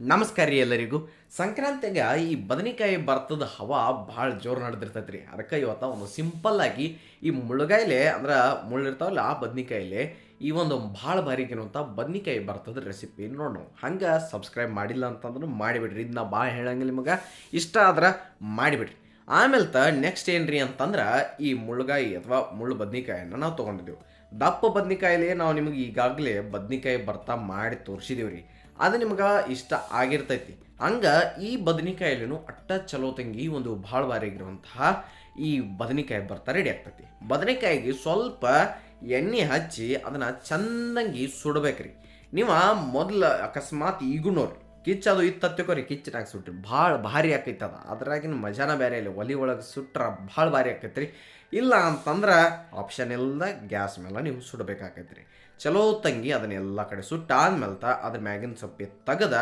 ನಮಸ್ಕಾರ ರೀ ಎಲ್ಲರಿಗೂ. ಸಂಕ್ರಾಂತಿಗೆ ಈ ಬದನೆಕಾಯಿ ಬರ್ತದ ಹವಾ ಭಾಳ ಜೋರು ನಡೆದಿರ್ತೈತೆ ರೀ ಅದಕ್ಕೆ ಇವತ್ತು ಒಂದು ಸಿಂಪಲ್ ಆಗಿ ಈ ಮುಳುಗಾಯಿಲೆ ಅಂದ್ರೆ ಮುಳ್ಳಿರ್ತಾವಲ್ಲ ಆ ಬದ್ನಿಕಾಯಿಲೆ, ಈ ಒಂದು ಭಾಳ ಬಾರಿಗಿರುವಂಥ ಬದ್ನಿಕಾಯಿ ಬರ್ತದ ರೆಸಿಪಿ ನೋಡೋಣ ಹಂಗೆ ಸಬ್ಸ್ಕ್ರೈಬ್ ಮಾಡಿಲ್ಲ ಅಂತಂದ್ರೆ ಮಾಡಿಬಿಡ್ರಿ. ಇದನ್ನ ಭಾಳ ಹೇಳಂಗಿಲ್ಲ ನಿಮಗೆ. ಇಷ್ಟ ಆದ್ರೆ ಮಾಡಿಬಿಡ್ರಿ. ಆಮೇಲೆ ತ ನೆಕ್ಸ್ಟ್ ಏನ್ರಿ ಅಂತಂದ್ರೆ ಈ ಮುಳುಗಾಯಿ ಅಥವಾ ಮುಳ್ಳು ಬದ್ನಿಕಾಯನ್ನು ನಾವು ತೊಗೊಂಡಿದ್ದೆವು ದಪ್ಪ ಬದ್ನಿಕಾಯಿಲೆ ನಾವು ನಿಮಗೆ ಈಗಾಗಲೇ ಬದ್ನಿಕಾಯಿ ಬರ್ತಾ ಮಾಡಿ ತೋರಿಸಿದೀವಿ ರೀ ಅದು ನಿಮ್ಗೆ ಇಷ್ಟ ಆಗಿರ್ತೈತಿ. ಹಂಗೆ ಈ ಬದನಿಕಾಯಲ್ಲಿನೂ ಅಟ್ಟ ಚಲೋ ತಂಗಿ ಒಂದು ಭಾಳ ಬಾರಿಗಿರುವಂತಹ ಈ ಬದನೆಕಾಯಿ ಬರ್ತಾ ರೆಡಿ ಆಗ್ತೈತಿ. ಬದನೆಕಾಯಿಗೆ ಸ್ವಲ್ಪ ಎಣ್ಣೆ ಹಚ್ಚಿ ಅದನ್ನು ಚಂದಂಗಿ ಸುಡ್ಬೇಕ್ರಿ. ನೀವು ಮೊದಲು ಅಕಸ್ಮಾತ್ ಈಗುಣೋರಿ ಕಿಚ್ಚ ಕಿಚ್ ಅದು ಇತ್ತತ್ಕೋರಿ ಕಿಚ್ಚನಾಗ ಸುಟ್ರಿ ಭಾಳ ಭಾರಿ ಆಕೈತೆ ಅದು. ಅದ್ರಾಗಿನ ಮಜಾನ ಬೇರೆ ಇಲ್ಲ. ಒಲಿ ಒಳಗೆ ಸುಟ್ರ ಭಾಳ ಭಾರಿ ಆಕೈತೆ ರೀ ಇಲ್ಲ ಅಂತಂದ್ರೆ ಆಪ್ಷನ್ ಇಲ್ಲದ ಗ್ಯಾಸ್ ಮೇಲೆ ನೀವು ಸುಡಬೇಕಾಕೈತೆ ಚಲೋ ತಂಗಿ ಅದನ್ನೆಲ್ಲ ಕಡೆ ಸುಟ್ಟ ಆದ್ಮೇಲೆ ತ ಅದ್ರ ಮ್ಯಾಗಿನ ಸೊಪ್ಪಿ ತೆಗದ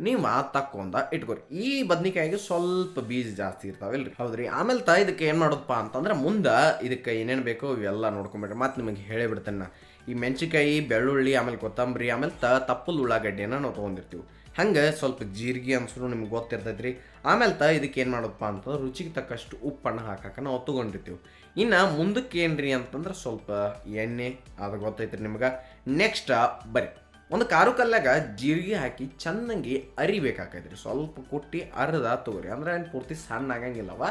ನೀವು ತಕ್ಕೊಂದ ಇಟ್ಕೋರಿ. ಈ ಬದ್ನಿಕಾಯಿಗೆ ಸ್ವಲ್ಪ ಬೀಜ ಜಾಸ್ತಿ ಇರ್ತಾವಲ್ರಿ. ಹೌದ್ರಿ? ಆಮೇಲೆ ತ ಇದಕ್ಕೆ ಏನು ಮಾಡೋದಪ್ಪ ಅಂತಂದ್ರೆ ಮುಂದೆ ಇದಕ್ಕೆ ಏನೇನು ಬೇಕೋ ಇವೆಲ್ಲ ನೋಡ್ಕೊಂಬಿಡ್ರಿ. ಮತ್ತೆ ನಿಮಗೆ ಹೇಳಿಬಿಡ್ತೇನೆ ನಾ. ಈ ಮೆಣಸಿಕಾಯಿ ಬೆಳ್ಳುಳ್ಳಿ, ಆಮೇಲೆ ಕೊತ್ತಂಬರಿ, ಆಮೇಲೆ ತ, ತಪ್ಪಲ್ ಉಳ್ಳಾಗಡ್ಡಿಯನ್ನು ನಾವು ತೊಗೊಂಡಿರ್ತೀವಿ. ಹಂಗೆ ಸ್ವಲ್ಪ ಜೀರಿಗೆ ಅನ್ಸೂ ನಿಮ್ಗೆ ಗೊತ್ತಿರ್ತೈತೆ ರೀ ಆಮೇಲೆ ತ ಇದಕ್ಕೆ ಏನು ಮಾಡೋದಪ್ಪ ಅಂತಂದ್ರೆ ರುಚಿಗೆ ತಕ್ಕಷ್ಟು ಉಪ್ಪನ್ನು ಹಾಕಕ್ಕೆ ನಾವು ತೊಗೊಂಡಿರ್ತೀವಿ. ಇನ್ನು ಮುಂದಕ್ಕೆ ರೀ ಅಂತಂದ್ರೆ ಸ್ವಲ್ಪ ಎಣ್ಣೆ, ಅದು ಗೊತ್ತೈತ್ರಿ ನಿಮ್ಗೆ. ನೆಕ್ಸ್ಟ್ ಬರೀ ಒಂದು ಕಾರು ಕಲ್ಲಾಗ ಜೀರಿಗೆ ಹಾಕಿ ಚೆನ್ನಾಗಿ ಅರಿಬೇಕಾಕೈತ್ರಿ. ಸ್ವಲ್ಪ ಕುಟ್ಟಿ ಅರ್ಧ ತಗೋರಿ. ಅಂದ್ರೆ ಏನು ಪೂರ್ತಿ ಸಣ್ಣ ಆಗಂಗಿಲ್ಲವ.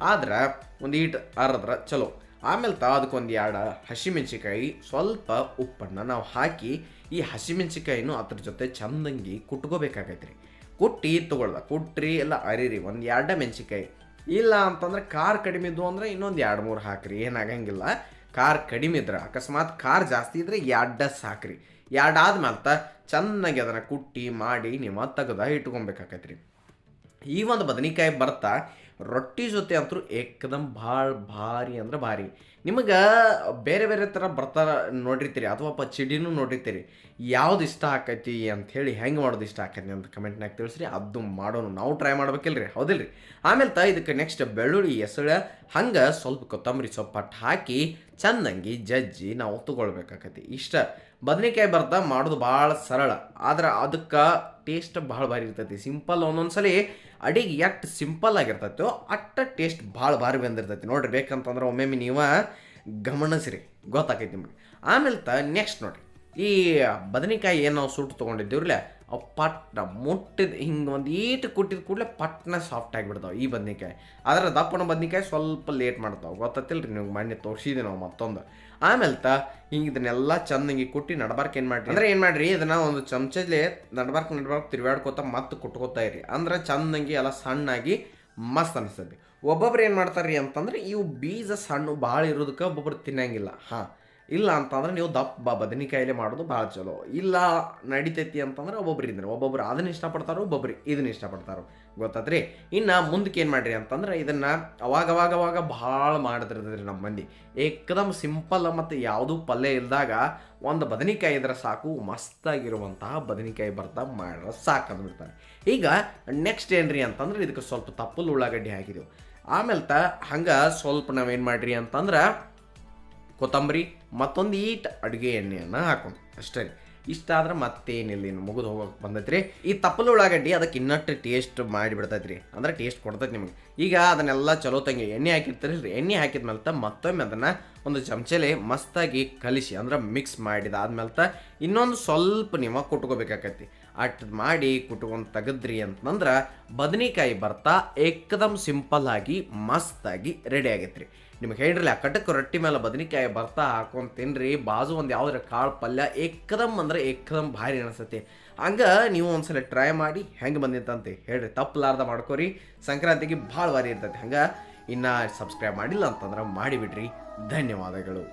ಆದ್ರೆ ಒಂದು ಈಟ್ ಅರ್ದ್ರ ಚಲೋ. ಆಮೇಲೆ ತಾ ಅದಕ್ಕೊಂದು ಎರಡು ಹಸಿಮೆಣ್ಸಿಕಾಯಿ ಸ್ವಲ್ಪ ಉಪ್ಪನ್ನು ನಾವು ಹಾಕಿ ಈ ಹಸಿಮೆಣ್ಸಿಕಾಯಿನೂ ಅದ್ರ ಜೊತೆ ಚಂದಂಗಿ ಕುಟ್ಕೋಬೇಕಾಗೈತ್ರಿ. ಕುಟ್ಟಿ ತೊಗೊಳ್ದ ಕುಟ್ಟ್ರಿ ಎಲ್ಲ ಅರಿರಿ, ಒಂದು ಎರಡ ಮೆಣಸಿಕಾಯಿ ಇಲ್ಲ ಅಂತಂದ್ರೆ ಖಾರ ಕಡಿಮೆ ಇದ್ವು ಅಂದ್ರೆ ಇನ್ನೊಂದು ಎರಡು ಮೂರು ಹಾಕ್ರಿ, ಏನಾಗಂಗಿಲ್ಲ. ಖಾರ ಕಡಿಮೆ ಇದ್ರೆ, ಅಕಸ್ಮಾತ್ ಖಾರ ಜಾಸ್ತಿ ಇದ್ರೆ ಎರಡ ಸಾಕ್ರಿ. ಎರಡು ಆದ್ಮೇಲೆ ತ ಚೆನ್ನಾಗಿ ಅದನ್ನು ಕುಟ್ಟಿ ಮಾಡಿ ನೀವು ತೆಗೆದ ಇಟ್ಕೊಬೇಕಾಕೈತ್ರಿ ಈ ಒಂದು ಬದನೆಕಾಯಿ ಬರ್ತಾ ರೊಟ್ಟಿ ಜೊತೆ ಅಂತೂ ಏಕದಮ್ ಭಾಳ ಭಾರಿ ಅಂದ್ರೆ ಭಾರಿ. ನಿಮಗೆ ಬೇರೆ ಬೇರೆ ಥರ ಬರ್ತಾರ ನೋಡಿರ್ತೀರಿ, ಅಥವಾ ಪಚ್ಚಿಡಿನೂ ನೋಡಿರ್ತೀರಿ. ಯಾವ್ದು ಇಷ್ಟ ಆಕೈತಿ ಅಂಥೇಳಿ ಹೆಂಗೆ ಮಾಡೋದು ಇಷ್ಟ ಆಕೈತಿ ಅಂತ ಕಮೆಂಟ್ನಾಗ ತಿಳಿಸ್ರಿ, ಅದು ಮಾಡೋನು. ನಾವು ಟ್ರೈ ಮಾಡ್ಬೇಕಿಲ್ರಿ ರೀ ಆಮೇಲೆ ತ ಇದಕ್ಕೆ ನೆಕ್ಸ್ಟ್ ಬೆಳ್ಳುಳ್ಳಿ ಎಸಳ ಹಂಗೆ ಸ್ವಲ್ಪ ಕೊತ್ತಂಬರಿ ಸೊಪ್ಪಟ್ಟು ಹಾಕಿ ಚಂದಂಗಿ ಜಜ್ಜಿ ನಾವು ತಗೊಳ್ಬೇಕಾಕತಿ. ಇಷ್ಟ ಬದನೆಕಾಯಿ ಬರ್ತಾ ಮಾಡೋದು ಭಾಳ ಸರಳ. ಆದ್ರೆ ಅದಕ್ಕೆ ಟೇಸ್ಟ್ ಭಾಳ ಭಾರಿ ಇರ್ತೈತಿ. ಸಿಂಪಲ್ ಒಂದೊಂದ್ಸಲ ಅಡಿಗೆ ಎಷ್ಟು ಸಿಂಪಲ್ ಆಗಿರ್ತೈತೋ ಅಟ್ಟ ಟೇಸ್ಟ್ ಭಾಳ ಭಾರಿ ಬಂದಿರ್ತೈತಿ. ನೋಡ್ರಿ ಬೇಕಂತಂದ್ರೆ ಒಮ್ಮೊಮ್ಮೆ ನೀವು ಗಮನಿಸ್ರಿ. ಗೊತ್ತಾಕೈತಿ ನಿಮಗೆ. ಆಮೇಲೆ ತ ನೆಕ್ಸ್ಟ್ ನೋಡ್ರಿ. ಈ ಬದನೆಕಾಯಿ ಏನು ನಾವು ಸುಟ್ಟು ತೊಗೊಂಡಿದ್ದೀವ್ರಲ್ಲ ಅವು ಪಟ್ನ ಮುಟ್ಟಿದ, ಹಿಂಗೆ ಒಂದು ಏಟು ಕುಟ್ಟಿದ ಕೂಡಲೇ ಪಟ್ನ ಸಾಫ್ಟ್ ಆಗಿಬಿಡ್ತಾವೆ ಈ ಬದ್ನಿಕಾಯಿ. ಅದರ ದಪ್ಪನ ಬದ್ನಿಕಾಯಿ ಸ್ವಲ್ಪ ಲೇಟ್ ಮಾಡ್ತಾವೆ. ಗೊತ್ತತ್ತಿಲ್ಲ ರೀ ನಿಮ್ಗೆ ಮಣ್ಣೆ ತೋರಿಸಿದೆ ನಾವು ಮತ್ತೊಂದು. ಆಮೇಲೆ ತ, ಹಿಂಗೆ ಇದನ್ನೆಲ್ಲ ಚಂದಂಗಿ ಕುಟ್ಟಿ ನಡ್ಬಾರ್ಕೆ ಏನು ಮಾಡಿರಿ? ಅಂದ್ರೆ ಏನು ಮಾಡಿರಿ? ಇದನ್ನ ಒಂದು ಚಮಚಲ್ಲಿ ನಡಬಾರ್ಕ್ ನಡ್ಬಾರ್ಕ್ ತಿರುಗಾಡ್ಕೋತ ಮತ್ತೆ ಕುಟ್ಕೋತಾ ಇರಿ. ಅಂದ್ರೆ ಚಂದಂಗೆ ಎಲ್ಲ ಸಣ್ಣಾಗಿ ಮಸ್ತ್ ಅನಿಸ್ತದೆ. ಒಬ್ಬೊಬ್ರು ಏನು ಮಾಡ್ತಾರ್ರಿ ಅಂತಂದ್ರೆ ಇವು ಬೀಜ ಸಣ್ಣ ಭಾಳ ಇರೋದಕ್ಕೆ ಒಬ್ಬೊಬ್ರು ತಿನ್ನಂಗಿಲ್ಲ. ಹಾಂ. ಇಲ್ಲ ಅಂತಂದ್ರೆ ನೀವು ದಪ್ಪ ಬದನೆಕಾಯಿಲೆ ಮಾಡೋದು ಭಾಳ ಚಲೋ. ಇಲ್ಲ ನಡಿತೈತಿ ಅಂತಂದ್ರೆ ಒಬ್ಬೊಬ್ರು ಇದ್ರೆ ಒಬ್ಬೊಬ್ರು ಅದನ್ನ ಇಷ್ಟಪಡ್ತಾರೋ ಒಬ್ಬೊಬ್ರು ಇದನ್ನ ಇಷ್ಟಪಡ್ತಾರೋ. ಗೊತ್ತಾತ್ರಿ? ಇನ್ನು ಮುಂದಕ್ಕೆ ಏನು ಮಾಡ್ರಿ ಅಂತಂದ್ರೆ ಇದನ್ನು ಅವಾಗ ಅವಾಗ ಭಾಳ ಮಾಡ್ತಿರ್ತದ್ರಿ ನಮ್ಮ ಮಂದಿ. ಏಕದಮ್ ಸಿಂಪಲ್ ಮತ್ತು ಯಾವುದೂ ಪಲ್ಯ ಇಲ್ದಾಗ ಒಂದು ಬದನೆಕಾಯಿ ಇದ್ರೆ ಸಾಕು, ಮಸ್ತಾಗಿರುವಂತಹ ಬದನೆಕಾಯಿ ಬರ್ತಾ ಮಾಡ್ರೆ ಸಾಕು ಅಂದ್ಬಿಡ್ತಾರೆ ಈಗ ನೆಕ್ಸ್ಟ್ ಏನ್ರಿ ಅಂತಂದ್ರೆ ಇದಕ್ಕೆ ಸ್ವಲ್ಪ ತಪ್ಪಲು ಉಳ್ಳಾಗಡ್ಡಿ ಹಾಕಿದೆವು. ಆಮೇಲೆ ತ ಹಂಗೆ ಸ್ವಲ್ಪ ನಾವೇನು ಮಾಡ್ರಿ ಅಂತಂದ್ರೆ ಕೊತ್ತಂಬರಿ, ಮತ್ತೊಂದು ಈಟ್ ಅಡುಗೆ ಎಣ್ಣೆಯನ್ನು ಹಾಕೊಂಡು ಅಷ್ಟೇ. ರೀ ಇಷ್ಟ ಆದ್ರೆ ಮತ್ತೇನಿಲ್ಲ ಇನ್ನು. ಮುಗಿದು ಹೋಗೋಕೆ ಬಂದೈತ್ರಿ. ಈ ತಪ್ಪಲು ಉಳ್ಳಾಗಡ್ಡಿ ಅದಕ್ಕೆ ಇನ್ನಷ್ಟು ಟೇಸ್ಟ್ ಮಾಡಿಬಿಡ್ತೈತೆ ರೀ ಅಂದ್ರೆ ಟೇಸ್ಟ್ ಕೊಡ್ತೈತೆ ನಿಮಗೆ. ಈಗ ಅದನ್ನೆಲ್ಲ ಚಲೋ ತಂಗಿ ಎಣ್ಣೆ ಹಾಕಿರ್ತೀರಿ ರೀ ಎಣ್ಣೆ ಹಾಕಿದ ಮೇಲೆ ಮತ್ತೊಮ್ಮೆ ಅದನ್ನು ಒಂದು ಚಮಚಲೆ ಮಸ್ತಾಗಿ ಕಲಿಸಿ, ಅಂದ್ರೆ ಮಿಕ್ಸ್ ಮಾಡಿದ ಆದ್ಮೇಲೆ ಇನ್ನೊಂದು ಸ್ವಲ್ಪ ನೀವು ಕುಟ್ಕೋಬೇಕಾಕತಿ ಅಟ್ ಮಾಡಿ ಕುಟ್ಕೊಂಡು ತೆಗೆದ್ರಿ ಅಂತಂದ್ರೆ ಬದನೆಕಾಯಿ ಬರ್ತಾ ಏಕದಮ್ ಸಿಂಪಲ್ ಆಗಿ ಮಸ್ತಾಗಿ ರೆಡಿ ಆಗೈತ್ರಿ. ನಿಮಗೆ ಆ ಕಟಕ್ ರೊಟ್ಟಿ ಮೇಲೆ ಬದನೆಕಾಯಿ ಬರ್ತಾ ಹಾಕೊಂಡು ತಿನ್ರಿ ಬಾಜು ಒಂದು ಯಾವ್ದಾರ ಕಾಳು ಪಲ್ಯ ಏಕದಮ್ ಅಂದ್ರೆ ಏಕದಮ್ ಭಾರಿ ಅನಿಸ್ತೈತಿ. ಹಂಗೆ ನೀವು ಒಂದ್ಸಲ ಟ್ರೈ ಮಾಡಿ ಹೆಂಗೆ ಬಂದಿತ್ತಂತೆ ಹೇಳ್ರಿ. ತಪ್ಪಲಾರ್ದ ಮಾಡ್ಕೋರಿ. ಸಂಕ್ರಾಂತಿಗೆ ಭಾಳ ಭಾರಿ ಇರ್ತೈತೆ. ಹಂಗೆ ಇನ್ನು ಸಬ್ಸ್ಕ್ರೈಬ್ ಮಾಡಿಲ್ಲ ಅಂತಂದ್ರೆ ಮಾಡಿಬಿಡ್ರಿ. ಧನ್ಯವಾದಗಳು.